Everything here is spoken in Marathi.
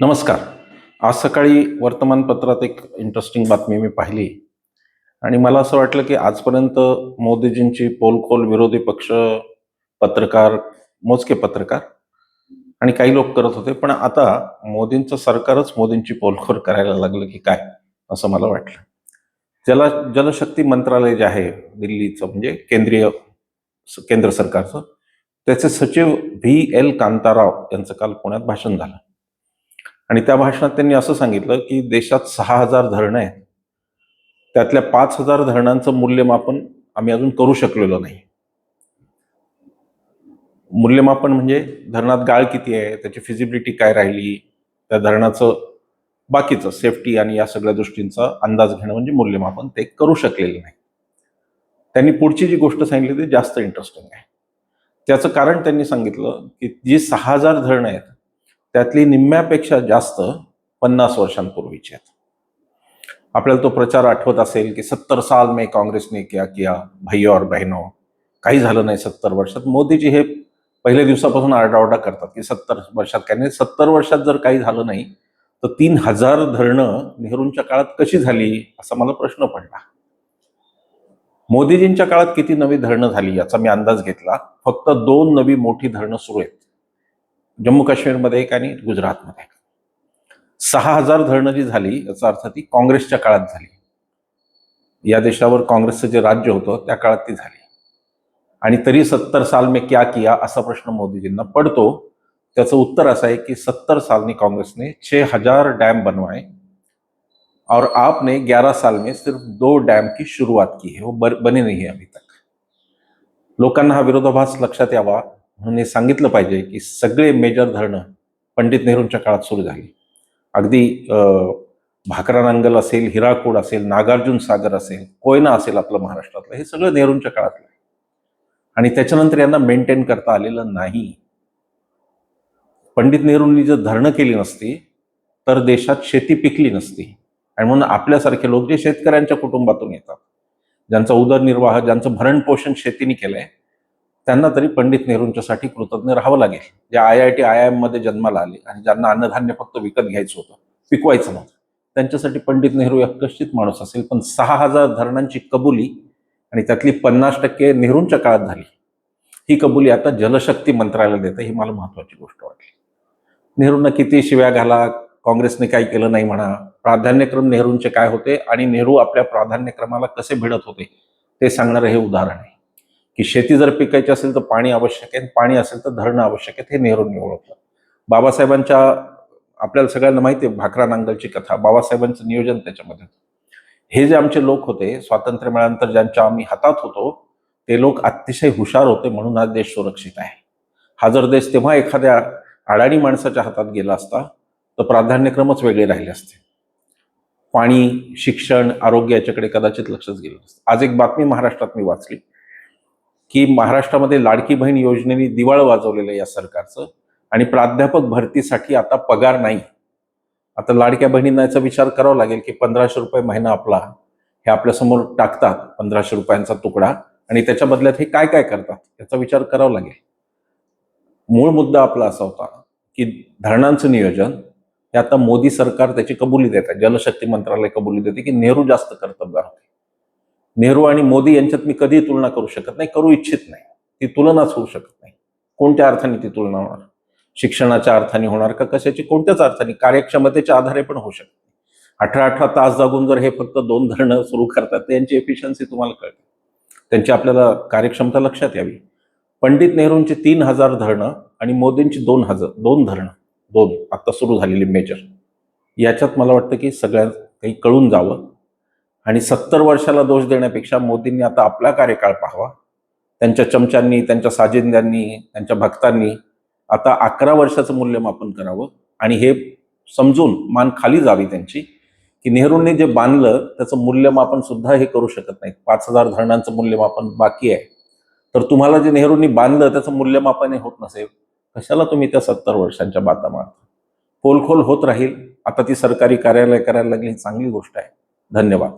नमस्कार. आज सकाळी वर्तमानपत्रात एक इंटरेस्टिंग बातमी मी पाहिली. आणि मला असं वाटलं की आजपर्यंत मोदीजींची पोलखोल विरोधी पक्ष पत्रकार मोजके पत्रकार आणि काही लोक करत होते. पण आता मोदींचं सरकारच मोदींची पोलखोल करायला लागलं की काय असं मला वाटलं. जला जलशक्ती मंत्रालय जे आहे दिल्लीचं म्हणजे केंद्रीय स- केंद्र सरकारचं त्याचे सचिव व्ही एल कांताराव यांचं काल पुण्यात भाषण झालं. आणि त्या भाषणात त्यांनी असं सांगितलं की देशात सहा हजार धरणं आहेत. त्यातल्या पाच हजार धरणांचं मूल्यमापन आम्ही अजून करू शकलेलो नाही. मूल्यमापन म्हणजे धरणात गाळ किती आहे त्याची फिजिबिलिटी काय राहिली त्या धरणाचं बाकीचं सेफ्टी आणि या सगळ्या दृष्टींचा अंदाज घेणं म्हणजे मूल्यमापन ते करू शकलेलं नाही. त्यांनी पुढची जी गोष्ट सांगितली ती जास्त इंटरेस्टिंग आहे. त्याचं कारण त्यांनी सांगितलं की जी सहा हजार धरणं आहेत त्यातली निम्म्यापेक्षा जास्त पन्नास वर्षांपूर्वीची आहेत. आपल्याला तो प्रचार आठवत असेल की सत्तर साल मे काँग्रेसने क्या किया भैया और बहनो. काही झालं नाही सत्तर वर्षात. मोदीजी हे पहिल्या दिवसापासून आरडाओरडा करतात की सत्तर वर्षात काय नाही. सत्तर वर्षात जर काही झालं नाही तर तीन हजार धरणं नेहरूंच्या काळात कशी झाली असा मला प्रश्न पडला. मोदीजींच्या काळात किती नवी धरणं झाली याचा मी अंदाज घेतला. फक्त दोन नवी मोठी धरणं सुरू आहेत. जम्मू काश्मीरमध्ये एक आणि गुजरातमध्ये एक. सहा हजार धरणं जी झाली याचा अर्थ ती काँग्रेसच्या काळात झाली. या देशावर काँग्रेसचं जे राज्य होतं त्या काळात ती झाली. आणि तरी सत्तर साल में क्या किया असा प्रश्न मोदीजींना पडतो. त्याचं उत्तर असं आहे की सत्तर सालनी काँग्रेसने छे हजार डैम बनवाए और आपने ग्यारह साल में सिर्फ दो डैम की शुरुआत की है. वो बने नहीं है अभी तक. लोकांना हा विरोधाभास लक्षात यावा. म्हणून हे सांगितलं पाहिजे की सगळे मेजर धरणं पंडित नेहरूंच्या काळात सुरू झाली. अगदी अं, भाकरा नांगल असेल हिराकूड असेल नागार्जुन सागर असेल कोयना असेल आपलं महाराष्ट्रातलं हे सगळं नेहरूंच्या काळातलं आहे. आणि त्याच्यानंतर यांना मेंटेन करता आलेलं नाही. पंडित नेहरूंनी जर धरणं केली नसती तर देशात शेती पिकली नसती. आणि म्हणून आपल्यासारखे लोक जे शेतकऱ्यांच्या कुटुंबातून येतात ज्यांचा उदरनिर्वाह ज्यांचं भरण पोषण शेतीने केलंय त्यांना तरी पंडित नेहरूंच्यासाठी कृतज्ञ राहावं लागेल. जे आय आय टी आय आयमध्ये जन्माला आले आणि ज्यांना अन्नधान्य फक्त विकत घ्यायचं होतं पिकवायचं नव्हतं. त्यांच्यासाठी पंडित नेहरू एक माणूस असेल पण सहा हजार धरणांची कबुली आणि त्यातली पन्नास टक्के नेहरूंच्या काळात झाली. ही कबुली आता जलशक्ती मंत्रालय देतं ही मला महत्वाची गोष्ट वाटली. नेहरूंना किती शिव्या घाला काँग्रेसने काय केलं नाही म्हणा प्राधान्यक्रम नेहरूंचे काय होते आणि नेहरू आपल्या प्राधान्यक्रमाला कसे भिडत होते ते सांगणारं हे उदाहरण आहे. की शेती जर पिकायची असेल तर पाणी आवश्यक आहे पाणी असेल तर धरणं आवश्यक आहेत हे नेहरूंनी ओळखलं बाबासाहेबांच्या आपल्याला सगळ्यांना माहिती आहे भाकरा नांगलची कथा बाबासाहेबांचं नियोजन त्याच्यामध्ये. हे जे आमचे लोक होते स्वातंत्र्य मिळाल्यानंतर ज्यांच्या आम्ही हातात होतो ते लोक अतिशय हुशार होते म्हणून हा देश सुरक्षित आहे. हा जर देश तेव्हा एखाद्या अडाणी माणसाच्या हातात गेला असता तर प्राधान्यक्रमच वेगळे राहिले असते. पाणी शिक्षण आरोग्य याच्याकडे कदाचित लक्षच गेलं नसतं. आज एक बातमी महाराष्ट्रात मी वाचली. की महाराष्ट्रामध्ये लाडकी बहीण योजनेने दिवाळ वाजवलेलं या सरकारचं आणि प्राध्यापक भरतीसाठी आता पगार नाही. आता लाडक्या बहिणींना याचा विचार करावा लागेल की पंधराशे रुपये महिना आपला हे आपल्यासमोर टाकतात पंधराशे रुपयांचा तुकडा आणि त्याच्या बदल्यात हे काय काय करतात याचा विचार करावा लागेल. मूळ मुद्दा आपला असा होता की धरणांचं नियोजन हे आता मोदी सरकार त्याची कबुली देत आहे जलशक्ती मंत्रालय कबुली देते की नेहरू जास्त कर्तबगार होते. नेहरू आणि मोदी यांच्यात मी कधी तुलना करू शकत नाही करू इच्छित नाही. ती तुलनाच होऊ शकत नाही. कोणत्या अर्थाने ती तुलना होणार? शिक्षणाच्या अर्थाने होणार का कशाची? कोणत्याच अर्थाने? कार्यक्षमतेच्या आधारे पण होऊ शकते अठरा अठरा तास जागून जर हे फक्त दोन धरणं सुरू करतात तर यांची एफिशियन्सी तुम्हाला कळते. त्यांची आपल्याला कार्यक्षमता लक्षात यावी. पंडित नेहरूंची तीन हजार धरणं आणि मोदींची दोन हजार दोन धरणं दोन. आता सुरू झालेली मेजर याच्यात मला वाटतं की सगळ्यात काही कळून जावं. आणि सत्तर वर्षाला दोष देण्यापेक्षा मोदींनी आता आपला कार्यकाळ पाहावा. त्यांच्या चमच्यांनी त्यांच्या साजिंद्यांनी त्यांच्या भक्तांनी आता अकरा वर्षाचं मूल्यमापन करावं. आणि हे समजून मान खाली जावी त्यांची की नेहरूंनी जे बांधलं त्याचं मूल्यमापन सुद्धा हे करू शकत नाहीत. पाच हजार धरणांचं मूल्यमापन बाकी आहे. तर तुम्हाला जे नेहरूंनी बांधलं त्याचं मूल्यमापन हे होत नसेल कशाला तुम्ही त्या सत्तर वर्षांच्या बाता मारता? पोलखोल होत राहील. आता ती सरकारी कार्यालय करायला लागली ही चांगली गोष्ट आहे. धन्यवाद.